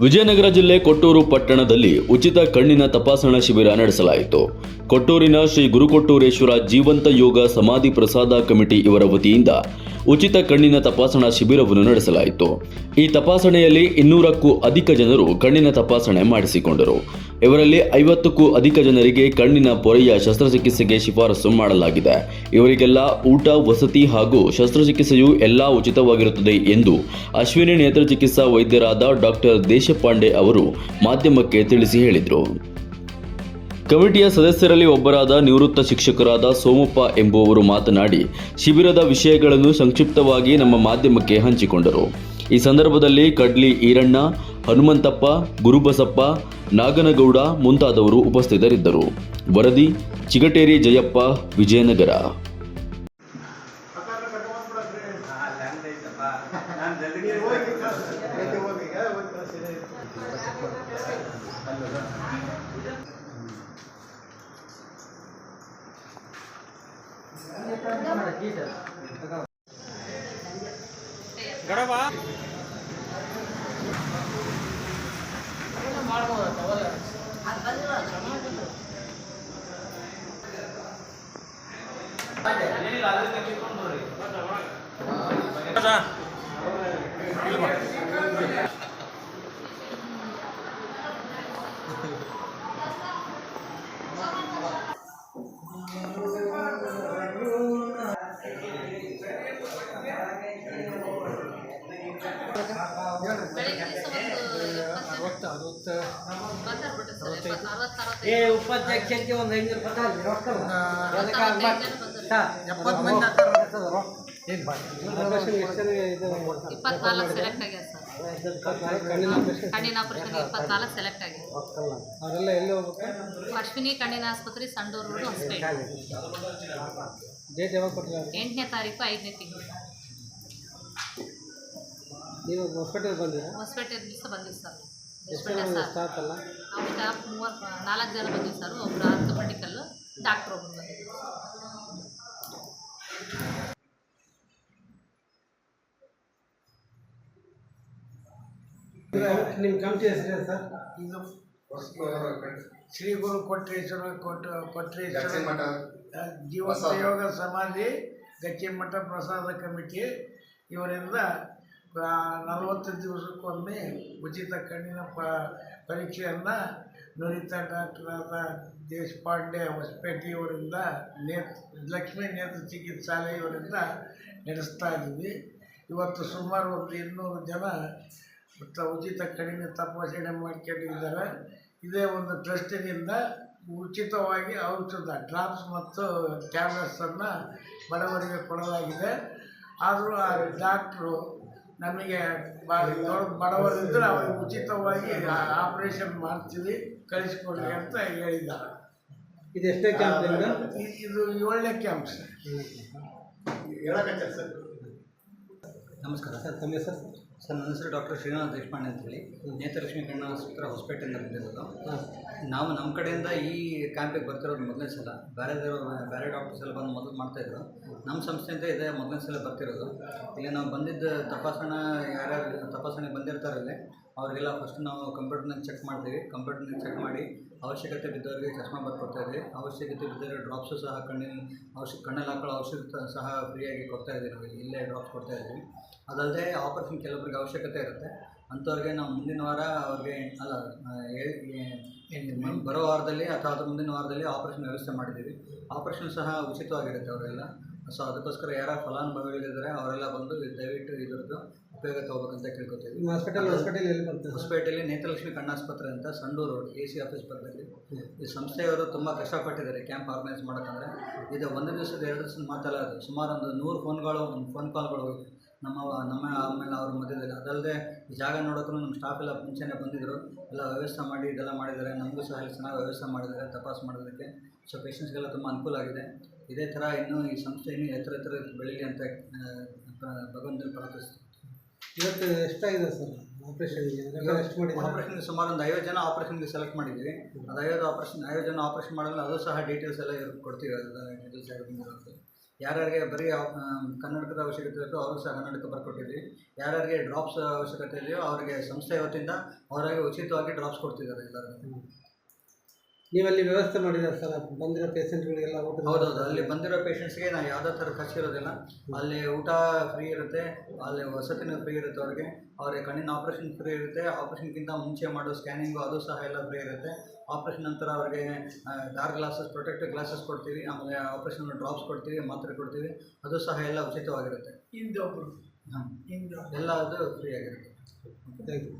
ವಿಜಯನಗರ ಜಿಲ್ಲೆ ಕೊಟ್ಟೂರು ಪಟ್ಟಣದಲ್ಲಿ ಉಚಿತ ಕಣ್ಣಿನ ತಪಾಸಣಾ ಶಿಬಿರ ನಡೆಸಲಾಯಿತು. ಕೊಟ್ಟೂರಿನ ಶ್ರೀ ಗುರುಕೊಟ್ಟೂರೇಶ್ವರ ಜೀವಂತ ಯೋಗ ಸಮಾಧಿ ಪ್ರಸಾದ ಕಮಿಟಿ ಇವರ ವತಿಯಿಂದ ಉಚಿತ ಕಣ್ಣಿನ ತಪಾಸಣಾ ಶಿಬಿರವನ್ನು ನಡೆಸಲಾಯಿತು. ಈ ತಪಾಸಣೆಯಲ್ಲಿ ಇನ್ನೂರಕ್ಕೂ ಅಧಿಕ ಜನರು ಕಣ್ಣಿನ ತಪಾಸಣೆ ಮಾಡಿಸಿಕೊಂಡರು. ಇವರಲ್ಲಿ ಐವತ್ತಕ್ಕೂ ಅಧಿಕ ಜನರಿಗೆ ಕಣ್ಣಿನ ಪೊರೆಯ ಶಸ್ತ್ರಚಿಕಿತ್ಸೆಗೆ ಶಿಫಾರಸು ಮಾಡಲಾಗಿದೆ. ಇವರಿಗೆಲ್ಲ ಊಟ, ವಸತಿ ಹಾಗೂ ಶಸ್ತ್ರಚಿಕಿತ್ಸೆಯು ಎಲ್ಲಾ ಉಚಿತವಾಗಿರುತ್ತದೆ ಎಂದು ಅಶ್ವಿನಿ ನೇತ್ರ ಚಿಕಿತ್ಸಾ ವೈದ್ಯರಾದ ಡಾಕ್ಟರ್ ದೇಶಪಾಂಡೆ ಅವರು ಮಾಧ್ಯಮಕ್ಕೆ ತಿಳಿಸಿ ಹೇಳಿದರು. ಕಮಿಟಿಯ ಸದಸ್ಯರಲ್ಲಿ ಒಬ್ಬರಾದ ನಿವೃತ್ತ ಶಿಕ್ಷಕರಾದ ಸೋಮಪ್ಪ ಎಂಬುವವರು ಮಾತನಾಡಿ ಶಿಬಿರದ ವಿಷಯಗಳನ್ನು ಸಂಕ್ಷಿಪ್ತವಾಗಿ ನಮ್ಮ ಮಾಧ್ಯಮಕ್ಕೆ ಹಂಚಿಕೊಂಡರು ಈ ಸಂದರ್ಭದಲ್ಲಿ ಕಡ್ಲಿ ಈರಣ್ಣ ಹನುಮಂತಪ್ಪ ಗುರುಬಸಪ್ಪ ನಾಗನಗೌಡ ಮುಂತಾದವರು ಉಪಸ್ಥಿತರಿದ್ದರು ವರದಿ ಚಿಗಟೇರಿ ಜಯಪ್ಪ ವಿಜಯನಗರ ಬೆಳಿಗ್ಗೆ ದಿವಸ ಏ ಉಪಾಧ್ಯಕ್ಷಕ್ಕೆ ಒಂದು ಐನೂರು ರೂಪಾಯಿ ರೊಕ್ಕ ಅದಕ್ಕೆ ಆಗ್ಬಾರ್ದು. ಹಾ, ಎಪ್ಪತ್ತು ಮಂದಿ ಇಪ್ಪತ್ನಾಲ್ಕು ಸೆಲೆಕ್ಟ್ ಆಗ್ಯಾರ ಸರ್. ಕಣ್ಣಿನ ಆಪರೇಷನ್. ಇಪ್ಪತ್ನಾಲ್ಕು ಸೆಲೆಕ್ಟ್ ಆಗ್ಯಾರ ಅವರೆಲ್ಲ ಎಲ್ಲಿ ಹೋಗ್ಬೇಕು? ಅಶ್ವಿನಿ ಕಣ್ಣಿನ ಆಸ್ಪತ್ರೆ ಸಂಡೂರು ರೋಡ್ ಹೊಸಪೇಟೆ ಡೇಟ್ ಯಾವಾಗ ಕೊಟ್ಟಿಲ್ಲ ಎಂಟನೇ ತಾರೀಕು ಐದನೇ ತಿಂಗಳು. ನೀವು ಹಾಸ್ಪಿಟಲ್ ಬಂದಿರಾ? ಹಾಸ್ಪಿಟಲ್ ಸಹ ಬಂದಿವಿ ಸರ್ ಸ್ಟಾಫ್ ಅಲ್ಲ ನಾವು ಸ್ಟಾಫ್ ಮೂವತ್ತು ನಾಲ್ಕು ಜನ ಬಂದಿವಿ ಸರ್ ಒಬ್ಬರು ಆರ್ಥೋಪೆಟಿಕಲ್ಲು ಡಾಕ್ಟ್ರ್ ಒಬ್ಬರು ಬಂದಿದ್ದೀವಿ ನಿಮ್ಮ ಕಮಿಟಿ ಹೆಸರು ಸರ್ ಇದು ಶ್ರೀ ಗುರು ಕೊಟ್ರೇಶ್ವರ ಕೊಟ್ಟ ಕೊಟ್ರೇಶ್ವರ ಜೀವ ಸಹಯೋಗ ಸಮಾಧಿ ಗಚ್ಚಿಮಠ ಪ್ರಸಾದ ಕಮಿಟಿ. ಇವರಿಂದ ನಲವತ್ತು ದಿವಸಕ್ಕೊಮ್ಮೆ ಉಚಿತ ಕಣ್ಣಿನ ಪ, ಪರೀಕ್ಷೆಯನ್ನು ನುರಿತ ಡಾಕ್ಟರಾದ ದೇಶಪಾಂಡೆ ಹೊಸಪೇಟೆಯವರಿಂದ ನೇತ್, ಲಕ್ಷ್ಮೀ ನೇತ್ರ ಚಿಕಿತ್ಸಾಲಯವರಿಂದ ನಡೆಸ್ತಾ ಇದ್ದೀವಿ. ಇವತ್ತು ಸುಮಾರು ಒಂದು ಇನ್ನೂರು ಜನ ಉಚಿತ ಕಡಿಮೆ ತಪಾಸಣೆ ಮಾಡ್ಕೊಂಡಿದ್ದಾರೆ. ಇದೇ ಒಂದು ಟ್ರಸ್ಟಿನಿಂದ ಉಚಿತವಾಗಿ ಔಷಧ, ಡ್ರಾಪ್ಸ್ ಮತ್ತು ಟ್ಯಾಬ್ಲೆಟ್ಸನ್ನು ಬಡವರಿಗೆ ಕೊಡಲಾಗಿದೆ. ಆದರೂ ಆ ಡಾಕ್ಟ್ರು ನಮಗೆ ಬಡವರಿದ್ದರೆ ಅವ್ರಿಗೆ ಉಚಿತವಾಗಿ ಆಪರೇಷನ್ ಮಾಡ್ತೀವಿ ಕಳಿಸ್ಕೊಳ್ಳಿ ಅಂತ ಹೇಳಿದ್ದಾರೆ. ಇದು ಎಷ್ಟೇ ಕ್ಯಾಂಪ್ ಇದು ಏಳನೇ ಕ್ಯಾಂಪ್ ಸರ್? ನಮಸ್ಕಾರ ಸರ್ ತಮ್ಮ ಹೆಸರು? ಸರ್, ನನ್ನ ಹೆಸರು ಡಾಕ್ಟರ್ ಶ್ರೀನಿವಾಸ್ ದೇಶಪಾಂಡೆ ಅಂತೇಳಿ. ನೇತ್ರಲಕ್ಷ್ಮಿ ಕಣ್ಣ ಆಸ್ಪತ್ರೆ ಹೊಸಪೇಟೆಯಿಂದ ಬಂದಿರೋದು ನಾವು ನಮ್ಮ ಕಡೆಯಿಂದ ಈ ಕ್ಯಾಂಪಿಗೆ ಬರ್ತಿರೋದು ಮೊದಲನೇ ಸಲ. ಬೇರೆ ಬೇರೆ ಡಾಕ್ಟರ್ಸ್ ಎಲ್ಲ ಬಂದು ಮೊದಲು ಮಾಡ್ತಾಯಿದ್ರು ನಮ್ಮ ಸಂಸ್ಥೆಯಿಂದ ಇದೇ ಮೊದಲನೇ ಸಲ ಬರ್ತಿರೋದು. ಇಲ್ಲಿ ನಾವು ಬಂದಿದ್ದ ತಪಾಸಣಾ ಯಾರ್ಯಾರು ತಪಾಸಣೆ ಬಂದಿರ್ತಾರಲ್ಲಿ ಅವರಿಗೆಲ್ಲ ಫಸ್ಟ್ ನಾವು ಕಂಪ್ಯೂಟರ್ನಲ್ಲಿ ಚೆಕ್ ಮಾಡ್ತೀವಿ. ಕಂಪ್ಯೂಟರ್ನಾಗ ಚೆಕ್ ಮಾಡಿ ಅವಶ್ಯಕತೆ ಬಿದ್ದವರಿಗೆ ಚಶ್ಮಾ ಬರ್ಕೊಡ್ತಾ ಇದ್ದೀವಿ ಅವಶ್ಯಕತೆ ಬಿದ್ದರೆ ಡ್ರಾಪ್ಸು ಸಹ ಕಣ್ಣಿನ ಔಷಧ ಕಣ್ಣಲ್ಲಿ ಹಾಕೊಳ್ಳೋ ಔಷಧ ಸಹ ಫ್ರೀಯಾಗಿ ಕೊಡ್ತಾ ಇದ್ದೀವಿ ನಾವು ಇಲ್ಲಿ. ಡ್ರಾಪ್ಸ್ ಕೊಡ್ತಾ ಇದ್ದೀವಿ. ಅದಲ್ಲದೆ ಆಪರೇಷನ್ ಕೆಲವರಿಗೆ ಅವಶ್ಯಕತೆ ಇರುತ್ತೆ. ಅಂಥವ್ರಿಗೆ ನಾವು ಮುಂದಿನ ವಾರ ಅವ್ರಿಗೆ ಅಲ್ಲ ಬರೋ ವಾರದಲ್ಲಿ ಅಥವಾ ಅದ್ರ ಮುಂದಿನ ವಾರದಲ್ಲಿ ಆಪರೇಷನ್ ವ್ಯವಸ್ಥೆ ಮಾಡಿದ್ದೀವಿ. ಆಪರೇಷನ್ ಸಹ ಉಚಿತವಾಗಿರುತ್ತೆ ಅವರೆಲ್ಲ. ಸೊ ಅದಕ್ಕೋಸ್ಕರ ಯಾರ ಫಲಾನುಭವಿಗಳಿದ್ದಾರೆ ಅವರೆಲ್ಲ ಬಂದು ದಯವಿಟ್ಟು ಇದ್ರದ್ದು ಉಪಯೋಗ ತಗೋಬೇಕಂತ ಕೇಳ್ಕೊತೀವಿ. ನಿಮ್ಮ ಹಾಸ್ಪಿಟಲ್ ಹಾಸ್ಪಿಟಲ್ ಎಲ್ಲಿ ಬರ್ತದೆ? ಹಾಸ್ಪಿಟಲ್ ನೇತ್ರಲಕ್ಷ್ಮಿ ಕಣ್ಣಾಸ್ಪತ್ರೆ ಅಂತ Sandur road A C office ಪಕ್ಕದಲ್ಲಿ. ಈ ಸಂಸ್ಥೆಯವರು ತುಂಬ ಕಷ್ಟಪಟ್ಟಿದ್ದಾರೆ ಕ್ಯಾಂಪ್ ಆರ್ಗನೈಸ್ ಮಾಡೋಕ್ಕಂದ್ರೆ ಇದು ಒಂದು ದಿವಸದ ಎರಡು ದಿವಸದ ಮಾತಲ್ಲ ಅದು. ಸುಮಾರು ಒಂದು ನೂರು ಫೋನ್ಗಳು ಒಂದು ಫೋನ್ ಕಾಲ್ಗಳು ನಮ್ಮ ನಮ್ಮ ಆಮೇಲೆ ಅವ್ರ ಮಧ್ಯದಲ್ಲಿ. ಅದಲ್ಲದೆ ಈ ಜಾಗ ನೋಡೋಕ್ಕೂ ನಮ್ಮ ಸ್ಟಾಫ್ ಎಲ್ಲ ಮುಂಚೆನೇ ಬಂದಿದ್ದರು ಎಲ್ಲ ವ್ಯವಸ್ಥೆ ಮಾಡಿ ಇದೆಲ್ಲ ಮಾಡಿದ್ದಾರೆ. ನಮಗೂ ಸಹ ಇಲ್ಲಿ ಚೆನ್ನಾಗಿ ವ್ಯವಸ್ಥೆ ಮಾಡಿದ್ದಾರೆ ತಪಾಸ್ ಮಾಡೋದಕ್ಕೆ. ಸೊ ಪೇಷಂಟ್ಸ್ಗೆಲ್ಲ ತುಂಬ ಅನುಕೂಲ ಆಗಿದೆ. ಇದೇ ಥರ ಇನ್ನೂ ಈ ಸಂಸ್ಥೆ ಇನ್ನೂ ಎತ್ತರ ಎತ್ತರ ಬೆಳೀಲಿ ಅಂತ ಭಗವಂತನ ಪ್ರಾರ್ಥಿಸ್ತೀನಿ. ಇವತ್ತು ಎಷ್ಟಾಗಿದೆ ಸರ್ ಆಪರೇಷನ್ಗೆ ಎಲ್ಲ ಎಷ್ಟು ಆಪರೇಷನ್ಗೆ ಸುಮಾರು ಒಂದು ಐವತ್ತು ಜನ ಆಪರೇಷನ್ಗೆ ಸೆಲೆಕ್ಟ್ ಮಾಡಿದ್ವಿ ಅದು ಐವತ್ತು ಆಪರೇಷನ್ ಐವತ್ತು ಜನ ಆಪರೇಷನ್ ಮಾಡಿದ್ರೆ ಅದು ಸಹ ಡೀಟೇಲ್ಸ್ ಎಲ್ಲ ಇವ್ರಿಗೆ ಕೊಡ್ತೀವಿ. ಡೀಟೇಲ್ಸ್ ಯಾರು ಬಂದಿರುತ್ತೆ ಯಾರ್ಯಾರಿಗೆ ಬರೀ ಕನ್ನಡಕದ ಅವಶ್ಯಕತೆ ಇರುತ್ತೋ ಅವ್ರಿಗೆ ಸಹ ಕನ್ನಡಕ್ಕೆ ಬರ್ಕೊಟ್ಟಿದ್ವಿ ಯಾರ್ಯಾರಿಗೆ ಡ್ರಾಪ್ಸ್ ಅವಶ್ಯಕತೆ ಇದೆಯೋ ಅವರಿಗೆ ಸಂಸ್ಥೆ ಇವತ್ತಿಂದ ಅವರಿಗೆ ಉಚಿತವಾಗಿ ಡ್ರಾಪ್ಸ್ ಕೊಡ್ತಿದ್ದಾರೆ ಎಲ್ಲರಿಗೂ ನೀವಲ್ಲಿ ವ್ಯವಸ್ಥೆ ಮಾಡಿದರೆ ಸರ್? ಬಂದಿರೋ ಪೇಷಂಟ್ಗಳಿಗೆಲ್ಲ ಊಟ ಹೌದೌದು ಅಲ್ಲಿ ಬಂದಿರೋ ಪೇಷಂಟ್ಸ್ಗೆ ನಾವು ಯಾವುದೇ ಥರ ಖರ್ಚು ಇರೋದಿಲ್ಲ. ಅಲ್ಲಿ ಊಟ ಫ್ರೀ ಇರುತ್ತೆ ಅಲ್ಲಿ ವಸತಿನೂ ಫ್ರೀ ಇರುತ್ತೆ ಅವ್ರಿಗೆ. ಅವ್ರಿಗೆ ಕಣ್ಣಿನ ಆಪ್ರೇಷನ್ ಫ್ರೀ ಇರುತ್ತೆ ಆಪ್ರೇಷನ್ಗಿಂತ ಮುಂಚೆ ಮಾಡೋ ಸ್ಕ್ಯಾನಿಂಗು ಅದು ಸಹ ಎಲ್ಲ ಫ್ರೀ ಇರುತ್ತೆ. ಆಪ್ರೇಷನ್ ನಂತರ ಅವ್ರಿಗೆ ಡಾರ್ಕ್ ಗ್ಲಾಸಸ್ ಪ್ರೊಟೆಕ್ಟಿವ್ ಗ್ಲಾಸಸ್ ಕೊಡ್ತೀವಿ ಆಮೇಲೆ ಆಪ್ರೇಷನ್ ಡ್ರಾಪ್ಸ್ ಕೊಡ್ತೀವಿ ಮಾತ್ರೆ ಕೊಡ್ತೀವಿ. ಅದು ಸಹ ಎಲ್ಲ ಉಚಿತವಾಗಿರುತ್ತೆ. ಹಾಂ ಎಲ್ಲ ಅದು ಫ್ರೀ ಆಗಿರುತ್ತೆ. Thank you